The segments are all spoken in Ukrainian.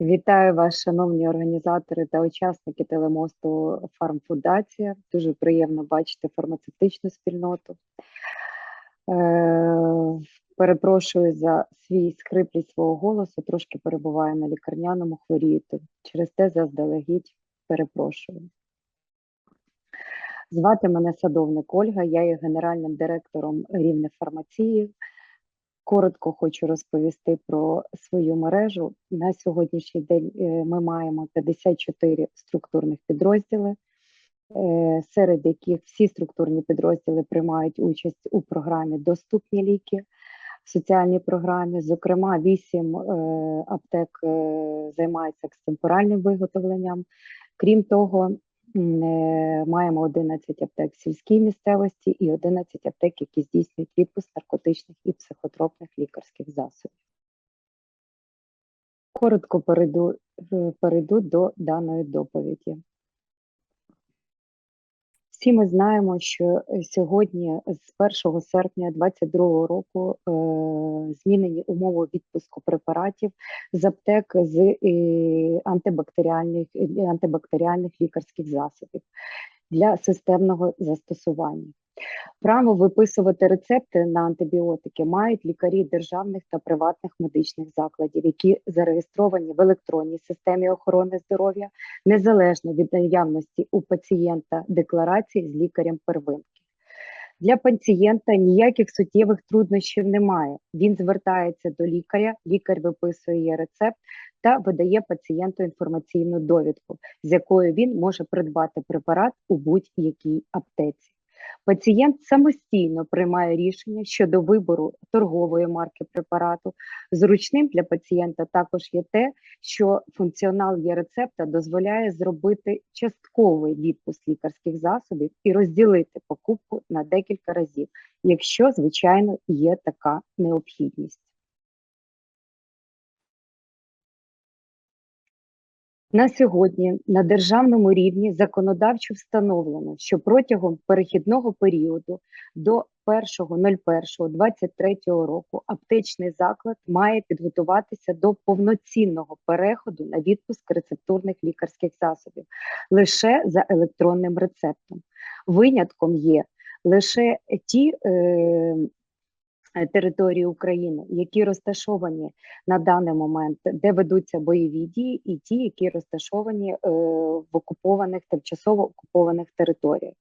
Вітаю вас, шановні організатори та учасники телемосту Фармфундація. Дуже приємно бачити фармацевтичну спільноту. Е, перепрошую за свій скриплість свого голосу, трошки перебуваю на лікарняному хворію, то через те заздалегідь перепрошую. Звати мене садовник Ольга, я є генеральним директором рівне фармації. Коротко хочу розповісти про свою мережу. На сьогоднішній день е, ми маємо 54 структурних підрозділи, е, серед яких всі структурні підрозділи приймають участь у програмі Доступні ліки в соціальній програмі. Зокрема, 8 е, аптек займаються екстемпоральним виготовленням. Крім того, маємо 11 аптек в сільській місцевості і 11 аптек, які здійснюють відпуск наркотичних і психотропних лікарських засобів. Коротко перейду, е, перейду до даної доповіді. Всі ми знаємо, що е, сьогодні, з 1 серпня 2022 року, е, змінені умови відпуску препаратів з аптек з е, антибактеріальних антибактеріальних лікарських засобів для системного застосування. Право виписувати рецепти на антибіотики мають лікарі державних та приватних медичних закладів, які зареєстровані в електронній системі охорони здоров'я незалежно від наявності у пацієнта декларації з лікарем первинки. Для пацієнта ніяких суттєвих труднощів немає. Він звертається до лікаря, лікар виписує рецепт та видає пацієнту інформаційну довідку, з якою він може придбати препарат у будь-якій аптеці. Пацієнт самостійно приймає рішення щодо вибору торгової марки препарату. Зручним для пацієнта також є те, що функціонал є рецепта дозволяє зробити частковий відпуск лікарських засобів і розділити покупку на декілька разів, якщо, звичайно, є така необхідність. На сьогодні на державному рівні законодавчо встановлено, що протягом перехідного періоду до 1.01.23 року аптечний заклад має підготуватися до повноцінного переходу на відпуск рецептурних лікарських засобів лише за електронним рецептом. Винятком є лише ті е, території України, які розташовані на даний момент, де ведуться бойові дії, і ті, які розташовані е, в окупованих тимчасово окупованих територіях.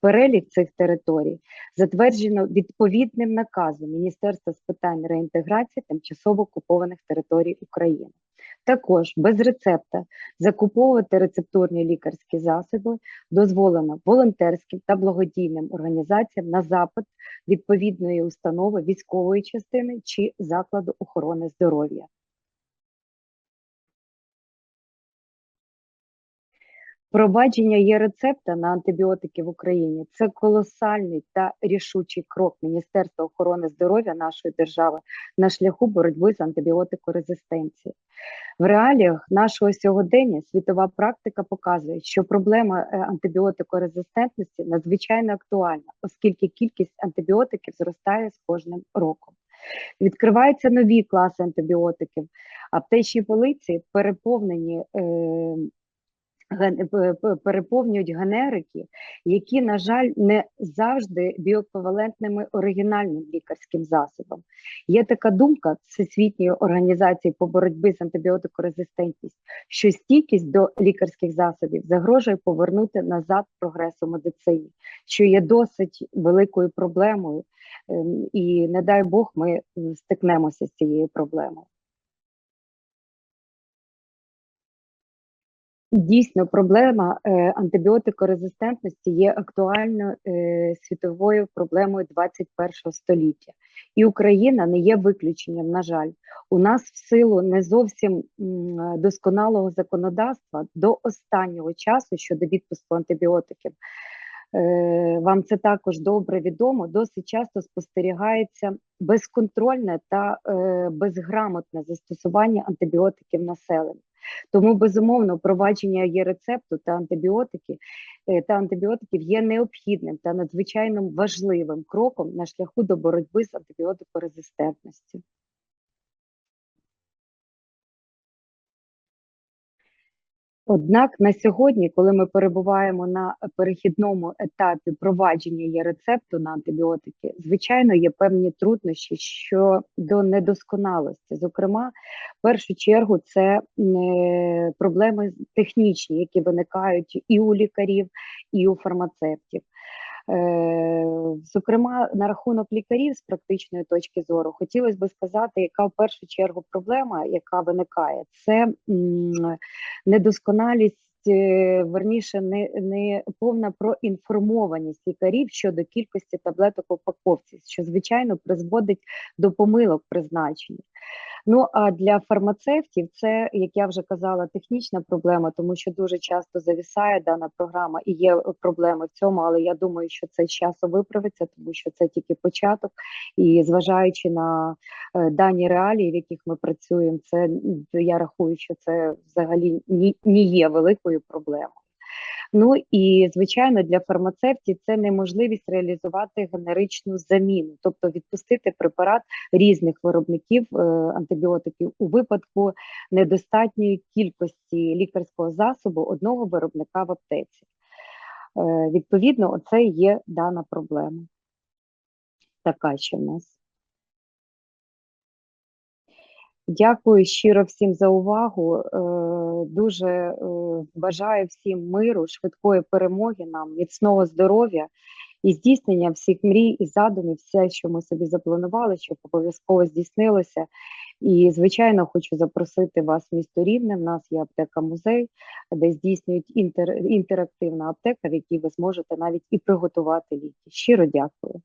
Перелік цих територій затверджено відповідним наказом Міністерства з питань реінтеграції тимчасово окупованих територій України. Також без рецепта закуповувати рецептурні лікарські засоби дозволено волонтерським та благодійним організаціям на запит відповідної установи військової частини чи закладу охорони здоров'я. Провадження є рецепта на антибіотики в Україні це колосальний та рішучий крок Міністерства охорони здоров'я нашої держави на шляху боротьби з антибіотикорезистенцією. В реаліях нашого сьогодення світова практика показує, що проблема е, антибіотикорезистентності надзвичайно актуальна, оскільки кількість антибіотиків зростає з кожним роком. Відкриваються нові класи антибіотиків, аптечні полиці переповнені. Е, переповнюють генерики, які, на жаль, не завжди біоеквівалентними оригінальним лікарським засобам. Є така думка Всесвітньої організації по боротьбі з антибіотикорезистентністю, що стійкість до лікарських засобів загрожує повернути назад прогрес у медицині, що є досить великою проблемою, ем, і не дай Бог, ми стикнемося з цією проблемою. Дійсно, проблема е, антибіотикорезистентності є актуальною е, світовою проблемою 21 століття, і Україна не є виключенням. На жаль, у нас в силу не зовсім досконалого законодавства до останнього часу щодо відпуску антибіотиків. Е, вам це також добре відомо. Досить часто спостерігається безконтрольне та безграмотне застосування антибіотиків населення. Тому безумовно впровадження є рецепту та антибіотики е, та антибіотиків є необхідним та надзвичайно важливим кроком на шляху до боротьби з антибіотикорезистентністю. Однак на сьогодні, коли ми перебуваємо на перехідному етапі провадження є рецепту на антибіотики, звичайно, є певні труднощі щодо недосконалості. Зокрема, в першу чергу це е, проблеми технічні, які виникають і у лікарів, і у фармацевтів. Е, Зокрема, на рахунок лікарів з практичної точки зору, хотілося би сказати, яка в першу чергу проблема, яка виникає, це недосконалість. е, Верніше, не, не повна проінформованість лікарів щодо кількості таблеток упаковці, що звичайно призводить до помилок призначення. Ну а для фармацевтів це, як я вже казала, технічна проблема, тому що дуже часто завісає дана програма і є е, проблеми в цьому. Але я думаю, що це з часом виправиться, тому що це тільки початок. І зважаючи на е, дані реалії, в яких ми працюємо, це я рахую, що це взагалі ні, є великою проблемою. Ну і звичайно для фармацевтів це неможливість реалізувати генеричну заміну, тобто відпустити препарат різних виробників е, антибіотиків у випадку недостатньої кількості лікарського засобу одного виробника в аптеці. Е, відповідно, оце є дана проблема. Така ще в нас. Дякую щиро всім за увагу. Е, Дуже бажаю всім миру, швидкої перемоги нам, міцного здоров'я і здійснення всіх мрій і задумів, все, що ми собі запланували, щоб обов'язково здійснилося. І, звичайно, хочу запросити вас в місто Рівне. В нас є аптека музей, де здійснюють інтер, інтерактивна аптека, в якій ви зможете навіть і приготувати ліки. Щиро дякую.